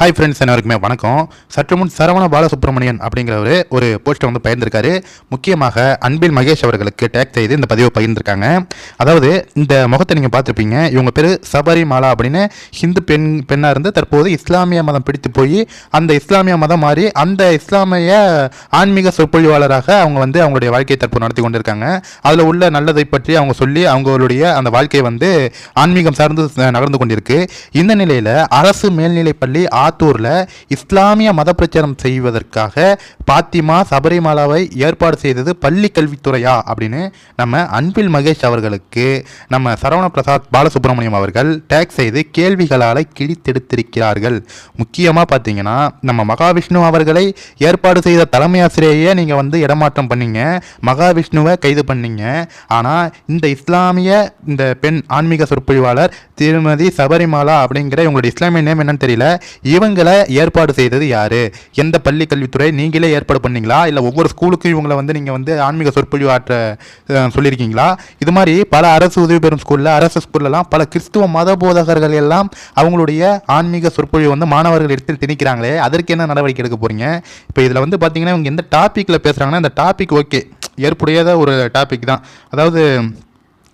Hi friends அனைவருக்குமே வணக்கம். சற்று முன் சரவண பாலசுப்ரமணியன் அப்படிங்கிறவர் ஒரு போஸ்டர் வந்து பகிர்ந்திருக்காரு. முக்கியமாக அன்பில் மகேஷ் அவர்களுக்கு டேக் செய்து இந்த பதிவை பகிர்ந்திருக்காங்க. அதாவது இந்த முகத்தை நீங்கள் பார்த்துருப்பீங்க. இவங்க பேர் சபரிமாலா அப்படின்னு ஹிந்து பெண் பெண்ணாக இருந்து தற்போது இஸ்லாமிய மதம் பிடித்து போய் அந்த இஸ்லாமிய மதம் மாறி அந்த இஸ்லாமிய ஆன்மீக சொற்பொழிவாளராக அவங்க வந்து அவங்களுடைய வாழ்க்கையை தற்போது நடத்தி கொண்டிருக்காங்க. அதில் உள்ள நல்லதை பற்றி அவங்க சொல்லி அவங்களுடைய அந்த வாழ்க்கை வந்து ஆன்மீகம் சார்ந்து நகர்ந்து கொண்டிருக்கு. இந்த நிலையில் அரசு மேல்நிலைப்பள்ளி ஆத்தூரில் இஸ்லாமிய மத பிரச்சாரம் செய்வதற்காக பாத்திமா சபரிமலாவை ஏற்பாடு செய்தது பள்ளி கல்வித்துறையா அப்படின்னு நம்ம அன்பில் மகேஷ் அவர்களுக்கு நம்ம சரவண பிரசாத் பாலசுப்ரமணியம் அவர்கள் டேக் செய்து கேள்விகளால் கிழித்தெடுத்திருக்கிறார்கள். முக்கியமாக பார்த்தீங்கன்னா நம்ம மகாவிஷ்ணு அவர்களை ஏற்பாடு செய்த தலைமை ஆசிரியையே நீங்கள் வந்து இடமாற்றம் பண்ணீங்க மகாவிஷ்ணுவை கைது பண்ணீங்க. ஆனால் இந்த இஸ்லாமிய இந்த பெண் ஆன்மீக சொற்பொழிவாளர் திருமதி சபரிமாலா அப்படிங்கிற இவங்களுடைய இஸ்லாமிய நேம் என்னன்னு தெரியல இவங்களை ஏற்பாடு செய்தது யாரு? எந்த பள்ளி கல்வித்துறை? நீங்களே ஏற்பாடு பண்ணீங்களா? இல்லை ஒவ்வொரு ஸ்கூலுக்கும் இவங்களை வந்து நீங்கள் வந்து ஆன்மீக சொற்பொழிவு ஆற்ற சொல்லியிருக்கீங்களா? இது மாதிரி பல அரசு உதவி பெறும் ஸ்கூலில் அரசு ஸ்கூல்லலாம் பல கிறிஸ்துவ மத போதகர்கள் எல்லாம் அவங்களுடைய ஆன்மீக சொற்பொழிவு வந்து மாணவர்கள் எடுத்து திணிக்கிறாங்களே அதற்கு என்ன நடவடிக்கை எடுக்க போறீங்க? இப்போ இதில் வந்து பார்த்தீங்கன்னா இவங்க எந்த டாப்பிக்கில் பேசுகிறாங்கன்னா இந்த டாபிக் ஓகே ஏற்புடையத ஒரு டாபிக் தான். அதாவது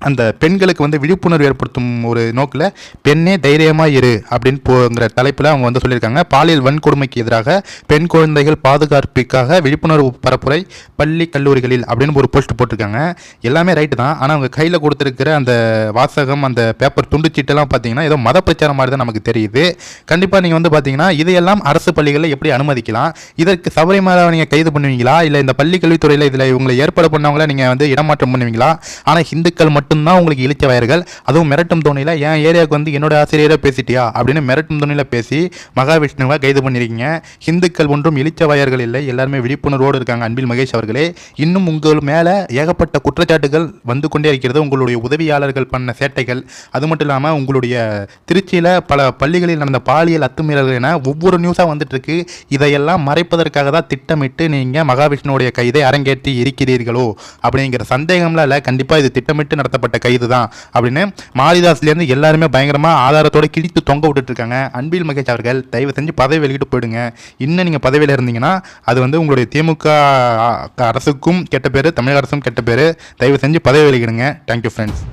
அந்த பெண்களுக்கு வந்து விழிப்புணர்வு ஏற்படுத்தும் ஒரு நோக்கில் பெண்ணே தைரியமாக இரு அப்படின்னு போங்கிற தலைப்பில் அவங்க வந்து சொல்லியிருக்காங்க. பாலியல் வன்கொடுமைக்கு எதிராக பெண் குழந்தைகள் பாதுகாப்பிற்காக விழிப்புணர்வு பரப்புரை பள்ளி கல்லூரிகளில் அப்படின்னு ஒரு போஸ்ட் போட்டிருக்காங்க. எல்லாமே ரைட்டு தான். ஆனால் அவங்க கையில் கொடுத்துருக்கிற அந்த வாசகம் அந்த பேப்பர் துண்டுச்சீட்டெல்லாம் பார்த்தீங்கன்னா ஏதோ மத பிரச்சாரம் மாதிரி தான் நமக்கு தெரியுது. கண்டிப்பாக நீங்கள் வந்து பார்த்தீங்கன்னா இதையெல்லாம் அரசு பள்ளிகளில் எப்படி அனுமதிக்கலாம்? இதற்கு சபரிமலை நீங்கள் கைது பண்ணுவீங்களா? இல்லை இந்த பள்ளி கல்வித்துறையில் இதில் இவங்களை ஏற்பாடு பண்ணவங்கள நீங்கள் வந்து இடமாற்றம் பண்ணுவீங்களா? ஆனால் இந்துக்கள் மட்டும்தான் உங்களுக்கு இழிச்ச வயர்கள். அதுவும் மிரட்டும் தோணியில் என் ஏரியாவுக்கு வந்து என்னோட ஆசிரியரை பேசிட்டியா? அப்படின்னு மிரட்டும் தோணியில் பேசி மகாவிஷ்ணுவை கைது பண்ணியிருக்கீங்க இந்துக்கள் ஒன்றும் இழிச்ச வயர்கள் இல்லை. எல்லாருமே விழிப்புணர்வோடு இருக்காங்க அன்பில் மகேஷ் அவர்களே. இன்னும் உங்கள் மேலே ஏகப்பட்ட குற்றச்சாட்டுகள் வந்து கொண்டே இருக்கிறது. உங்களுடைய உதவியாளர்கள் பண்ண சேட்டைகள். அது மட்டும் இல்லாமல் உங்களுடைய திருச்சியில் பல பள்ளிகளில் நடந்த பாலியல் அத்துமீறல்கள் என ஒவ்வொரு நியூஸாக வந்துட்டுருக்கு. இதையெல்லாம் மறைப்பதற்காக தான் திட்டமிட்டு நீங்கள் மகாவிஷ்ணுவோடைய கைதை அரங்கேற்றி இருக்கிறீர்களோ? அப்படிங்கிற சந்தேகம்லாம் இல்லை. கண்டிப்பாக இது திட்டமிட்டு நடத்தப்பட்ட கைது தான் அப்படின்னு மாரிதாஸ்லேருந்து எல்லாருமே பயங்கரமாக ஆதாரத்தோட கிழித்து தொங்க விட்டுட்டு இருக்காங்க அன்பில் மகேஷ் அவர்கள் தயவு செஞ்சு பதவி வெளியிட்டு போயிடுங்க. இன்னும் நீங்கள் பதவியில் இருந்தீங்கன்னா அது வந்து உங்களுடைய திமுக அரசுக்கும் கெட்ட பேர் தமிழக அரசும் கெட்ட பேர். தயவு செஞ்சு பதவி வெளியிடுங்க. Thank you friends